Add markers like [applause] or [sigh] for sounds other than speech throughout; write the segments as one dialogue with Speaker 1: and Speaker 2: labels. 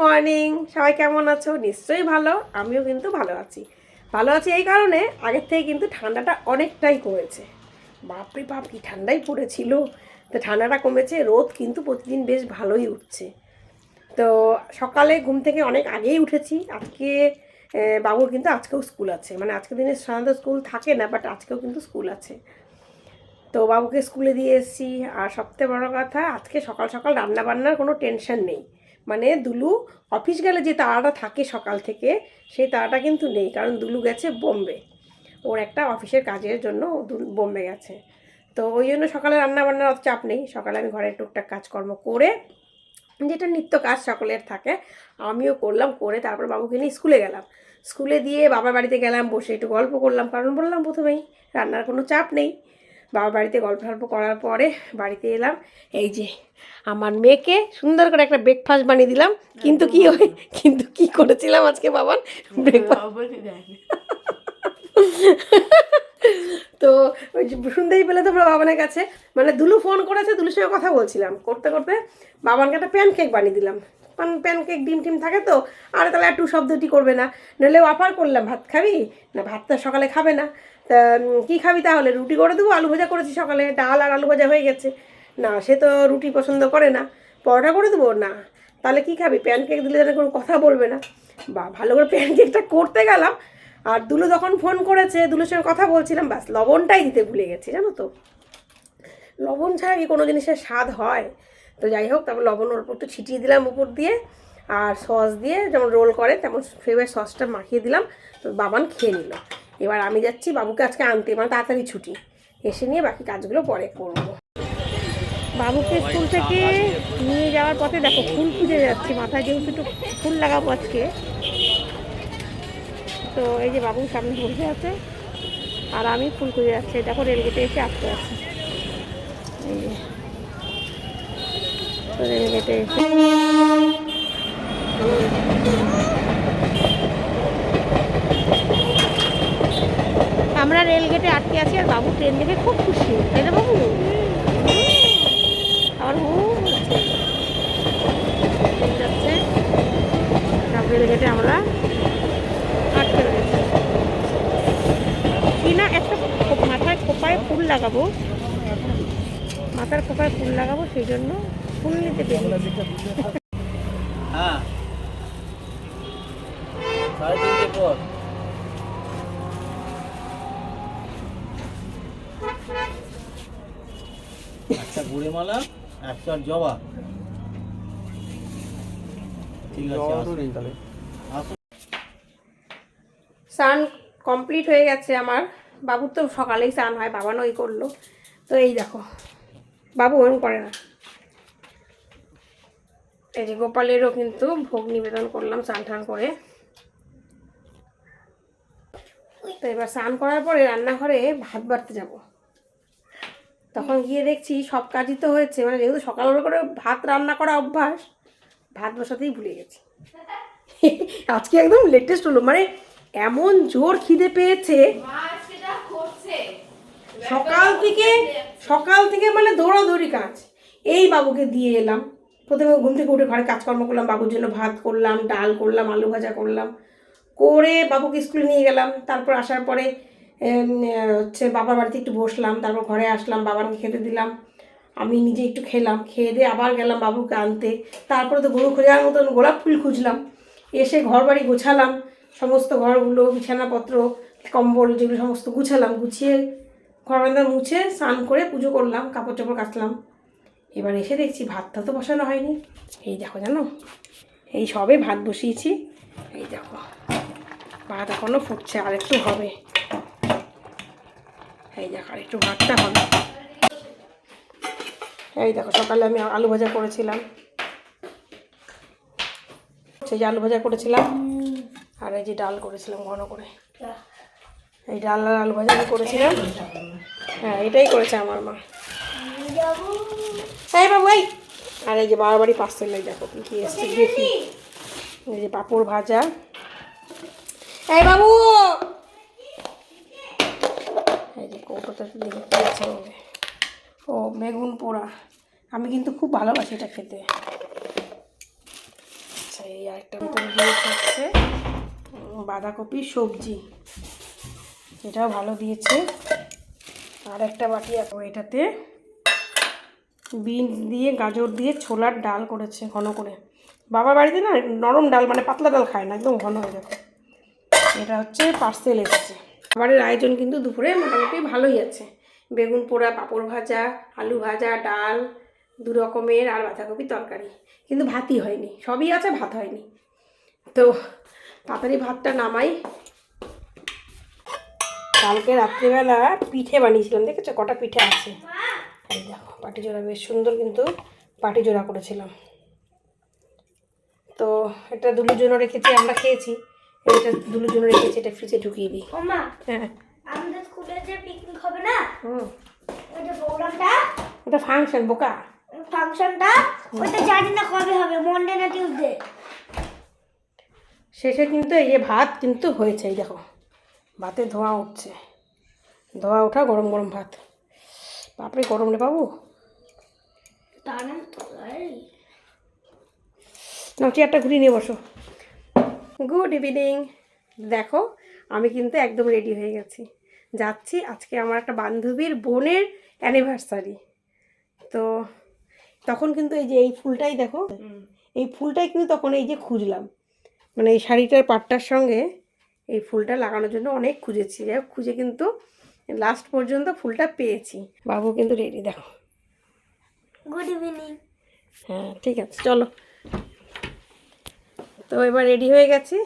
Speaker 1: Morning সবাই কেমন আছো? নিশ্চয়ই ভালো। আমিও কিন্তু ভালো আছি। ভালো আছি এই কারণে আগের থেকে কিন্তু ঠান্ডাটা অনেকটাই কমেছে। বাপরে বাপ, কি ঠান্ডাই পড়েছিল। তো ঠান্ডাটা কমেছে, রোদ কিন্তু প্রতিদিন বেশ ভালোই উঠছে। তো সকালে ঘুম থেকে অনেক আগেই উঠেছি। আজকে বাবুর কিন্তু আজকেও স্কুল আছে। মানে আজকের দিনে সাধারণত স্কুল থাকে না, বাট আজকেও কিন্তু স্কুল আছে। তো বাবুকে স্কুলে দিয়ে এসেছি। আর সবথেকে বড় কথা, আজকে সকাল সকাল রান্না বান্নার কোনো টেনশন নেই। মানে দুলু অফিস গেলে যে তাড়াটা থাকে সকাল থেকে, সেই তাড়াটা কিন্তু নেই, কারণ দুলু গেছে বোম্বে। ওর একটা অফিসের কাজের জন্য বোম্বে গেছে। তো ওই জন্য সকালে রান্না বান্নার অত চাপ নেই। সকালে আমি ঘরের টুকটাক কাজকর্ম করে, যেটা নিত্য কাজ সকলের থাকে, আমিও করলাম, করে তারপর বাবুকে নিয়ে স্কুলে গেলাম। স্কুলে দিয়ে বাবার বাড়িতে গেলাম, বসে একটু গল্প করলাম, কারণ বললাম প্রথমেই রান্নার কোনো চাপ নেই। বাবার বাড়িতে গল্প টল্প করার পরে বাড়িতে এলাম। এই যে আমার মেয়েকে সুন্দর করে একটা ব্রেকফাস্ট বানিয়ে দিলাম। কিন্তু কি হয় কিন্তু কি করেছিলাম আজকে বাবার ব্রেকফাস্ট তো শুনতেই পেলে তোমরা বাবানের কাছে মানে দুলু ফোন করেছে দুলুর সঙ্গে কথা বলছিলাম। করতে করতে বাবানকে একটা প্যানকেক বানিয়ে দিলাম। প্যানকেক ডিম টিম থাকে তো আর তাহলে একটু শব্দটি করবে না। নইলে অফার করলাম ভাত খাবি? না ভাতটা সকালে খাবে না। তা কী খাবি তাহলে? রুটি করে দেবো, আলু ভাজা করেছি সকালে। ডাল আর আলু ভাজা হয়ে গেছে। না, সে তো রুটি পছন্দ করে না। পরোটা করে দেবো? না। তাহলে কী খাবি? প্যানকেক দিলে যেন কোনো কথা বলবে না। বা, ভালো করে প্যানকেকটা করতে গেলাম। আর দুলো যখন ফোন করেছে, দুলুর সঙ্গে কথা বলছিলাম বাস লবণটাই দিতে ভুলে গেছি, জানো তো। লবণ ছাড়া কি কোনো জিনিসের স্বাদ হয়? তো যাই হোক, তারপর লবণ ওর উপর একটু ছিটিয়ে দিলাম উপর দিয়ে। আর সস দিয়ে যেমন রোল করে, তেমন ফেভার সসটা মাখিয়ে দিলাম। তো বাবান খেয়ে নিল। এবার আমি যাচ্ছি বাবুকে আজকে আনতে মানে তাড়াতাড়ি ছুটি। এসে নিয়ে বাকি কাজগুলো পরে করব। বাবুকে স্কুল থেকে নিয়ে যাওয়ার পথে দেখো, ফুল খুঁজে যাচ্ছি মাথায় যেহেতু একটু ফুল লাগাবো আজকে। তো এই যে বাবু সামনে বসে আছে, আর আমি ফুল খুঁজে যাচ্ছি, দেখো রেলগেটে এসে আসতে আছি। এই যে। রেলগেটে এসে রেলগেটে আটকে আছি আর বাবু ট্রেন দেখে খুব খুশি। তাই না বাবু? আমার হু ট্রেন যাচ্ছে। রেলগেটে আমরা। আটকে রয়েছে। কি না একটা মাথায় খোপায় ফুল লাগাবো। মাথার খোপায় ফুল লাগাবো সেই জন্য ফুল নিতে বেরিয়েছি
Speaker 2: একটা গুড়ে মালা একটা জবা। ঠিক আছে
Speaker 1: স্নান কমপ্লিট হয়ে গেছে আমার। বাবুর তো সকালেই স্নান হয় বাবা নই করল। তো এই দেখো বাবু ওরম করে না। এই যে গোপালেরও কিন্তু ভোগ নিবেদন করলাম স্নান টান করে। তো এবার স্নান করার পরে রান্নাঘরে ভাত বাড়তে যাব। তখন গিয়ে দেখছি সব কাজই তো হয়েছে। মানে যেহেতু সকালবেলা করে ভাত রান্না করা অভ্যাস ভাত বসাতেই ভুলে গেছি। [laughs] আজকে একদম লেটেস্ট হলো। মানে এমন জোর খিদে পেয়েছে। সকাল থেকে সকাল থেকে মানে দৌড়াদৌড়ি কাজ। এই বাবুকে দিয়ে এলাম। প্রথমে ঘুম থেকে উঠে ঘরে কাজকর্ম করলাম বাবুর জন্য ভাত করলাম ডাল করলাম আলু ভাজা করলাম। করে বাবুকে স্কুলে নিয়ে গেলাম। তারপর আসার পরে হচ্ছে বাবার বাড়িতে একটু বসলাম, তারপর ঘরে আসলাম বাবাকে খেতে দিলাম। আমি নিজে একটু খেলাম, খেয়ে দিয়ে আবার গেলাম বাবুকে আনতে। তারপরে তো গরু খোঁজার মতন গোলাপ ফুল খুঁজলাম। এসে ঘর বাড়ি গোছালাম, সমস্ত ঘরগুলো, বিছানাপত্র, কম্বল যেগুলো সমস্ত গুছালাম, গুছিয়ে ঘর বারান্দা মুছে স্নান করে পুজো করলাম, কাপড় চাপড় কাচলাম। এবার এসে দেখছি ভাতটা তো বসানো হয়নি। এই দেখো জানো, এই সবে ভাত বসিয়েছি। এই দেখো, ভাত এখনও ফুটছে, আর একটু হবে। এই দেখো, একটু ভাতটা হবে। এই দেখো, সকালে আমি আলু ভাজা করেছিলাম। সেই যে আলু ভাজা করেছিলাম, আর এই যে ডাল করেছিলাম ঘন করে। এই ডাল আর আলু ভাজা আমি করেছিলাম। হ্যাঁ এটাই করেছে আমার মা। এই বাবু, এই। আর এই যে বাবার বাড়ি পার্সেল, এই দেখো কি কি এসছে দেখি। এই যে পাঁপড় ভাজা। এই বাবু! দেখি আছে ও, বেগুন পোড়া। আমি কিন্তু খুব ভালোবাসি এটা খেতে। আচ্ছা এই আরেকটা দিয়েছে হচ্ছে বাঁধাকপি সবজি। এটাও ভালো দিয়েছে। আর একটা বাটি আছে, এটাতে বিন দিয়ে গাজর দিয়ে ছোলার ডাল করেছে, ঘন করে। বাবা বাড়িতে না নরম ডাল মানে পাতলা ডাল খায় না, একদম ঘন হয়ে যাবে এটা হচ্ছে পার্সেল এসেছে। খাবারের আয়োজন কিন্তু দুপুরে মোটামুটি ভালোই আছে। বেগুন পোড়া, পাঁপড় ভাজা, আলু ভাজা, ডাল, দু রকমের আর বাঁধাকপি তরকারি। কিন্তু ভাতই হয়নি, সবই আছে, ভাত হয়নি। তো তাড়াতাড়ি ভাতটা নামাই। কালকে রাত্রিবেলা পিঠে বানিয়েছিলাম, দেখেছ? কটা পিঠে আছে? দেখো পাটি জোড়া বেশ সুন্দর কিন্তু পাটি জোড়া করেছিলাম। তো এটা দুলুর জন্য রেখেছি, আমরা খেয়েছি। এটা দুলুর জন্য রেখেছি এটা ফ্রিজে ঢুকিয়ে দিই।
Speaker 3: ওমা
Speaker 1: হ্যাঁ।
Speaker 3: আমাদের স্কুলে যে পিকনিক হবে না
Speaker 1: হুম
Speaker 3: ওই যে প্রোগ্রামটা
Speaker 1: এটা ফাংশন বোকা।
Speaker 3: ফাংশনটা ওইটা জানি না কবে হবে মন্ডে না টিউসডে
Speaker 1: শেষে কিন্তু এই যে ভাত কিন্তু হয়েছে এই দেখো। ভাতে ধোঁয়া উঠছে। ধোঁয়া ওঠা গরম গরম ভাত। বাপরে গরম রে বাবু।
Speaker 3: না তো এই।
Speaker 1: না চেয়ারটা ঘুরিয়ে নিয়ে বসো। গুড ইভিনিং দেখো আমি কিন্তু একদম রেডি হয়ে গেছি। যাচ্ছি আজকে আমার একটা বান্ধবীর বোনের অ্যানিভার্সারি তো তখন কিন্তু এই যে এই ফুলটাই দেখো এই ফুলটাই কিন্তু তখন এই যে খুঁজলাম। মানে এই শাড়িটার পাটটার সঙ্গে এই ফুলটা লাগানোর জন্য অনেক খুঁজেছি। যাই খুঁজে কিন্তু লাস্ট পর্যন্ত ফুলটা পেয়েছি। বাবু কিন্তু রেডি দেখো।
Speaker 3: গুড ইভিনিং
Speaker 1: হ্যাঁ ঠিক আছে চলো। তো এবার রেডি হয়ে গেছি।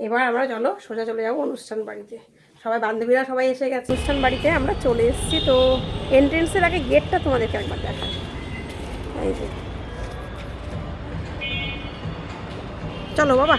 Speaker 1: এবার আমরা চলো সোজা চলে যাব অনুষ্ঠান বাড়িতে। সবাই বান্ধবীরা সবাই এসে গেছে অনুষ্ঠান বাড়িতে, আমরা চলে এসেছি। তো এন্ট্রেন্সের আগে গেটটা তোমাদেরকে একবার যে। চলো বাবা।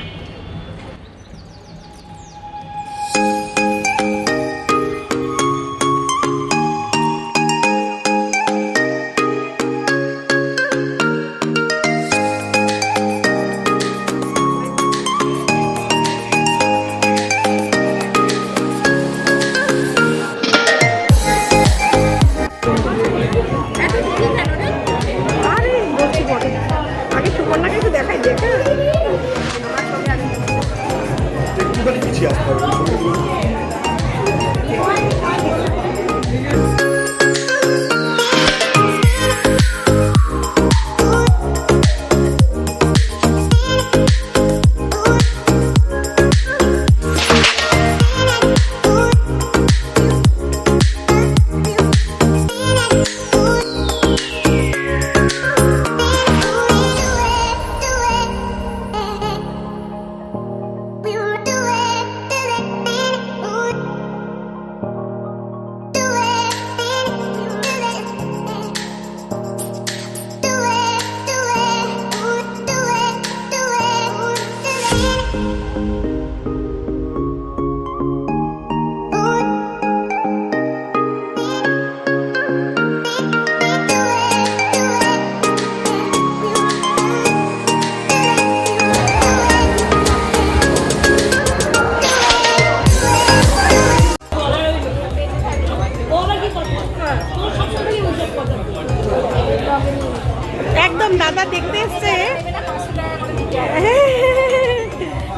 Speaker 1: একদম দাদা দেখতে এসছে।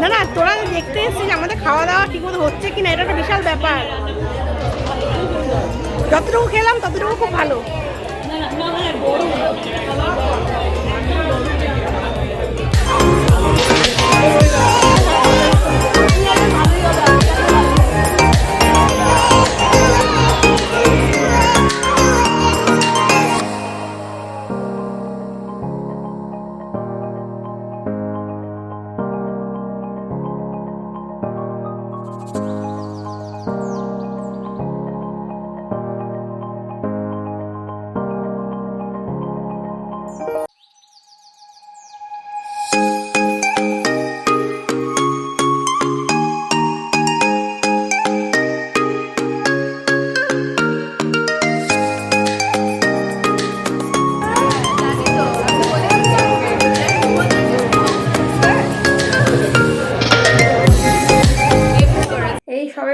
Speaker 1: না না, তোরা দেখতে এসছিস, আমাদের খাওয়া দাওয়া ঠিক মতো হচ্ছে কিনা, এটা একটা বিশাল ব্যাপার। যতটুকু খেলাম, ততটুকু খুব ভালো।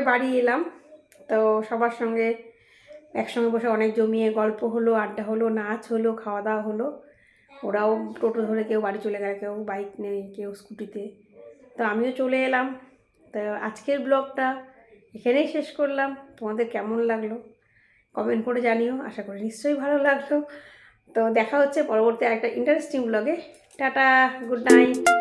Speaker 1: বাড়ি এলাম। তো সবার সঙ্গে একসঙ্গে বসে অনেক জমিয়ে গল্প হলো, আড্ডা হলো, নাচ হলো, খাওয়া দাওয়া হলো। ওরাও টোটো ধরে কেউ বাড়ি চলে গেল, কেউ বাইক নেই কেউ স্কুটিতে। তো আমিও চলে এলাম। তো আজকের ব্লগটা এখানেই শেষ করলাম। তোমাদের কেমন লাগল? কমেন্ট করে জানিও। আশা করি নিশ্চয়ই ভালো লাগল। তো দেখা হচ্ছে পরবর্তী একটা ইন্টারেস্টিং ব্লগে। Tata, good night.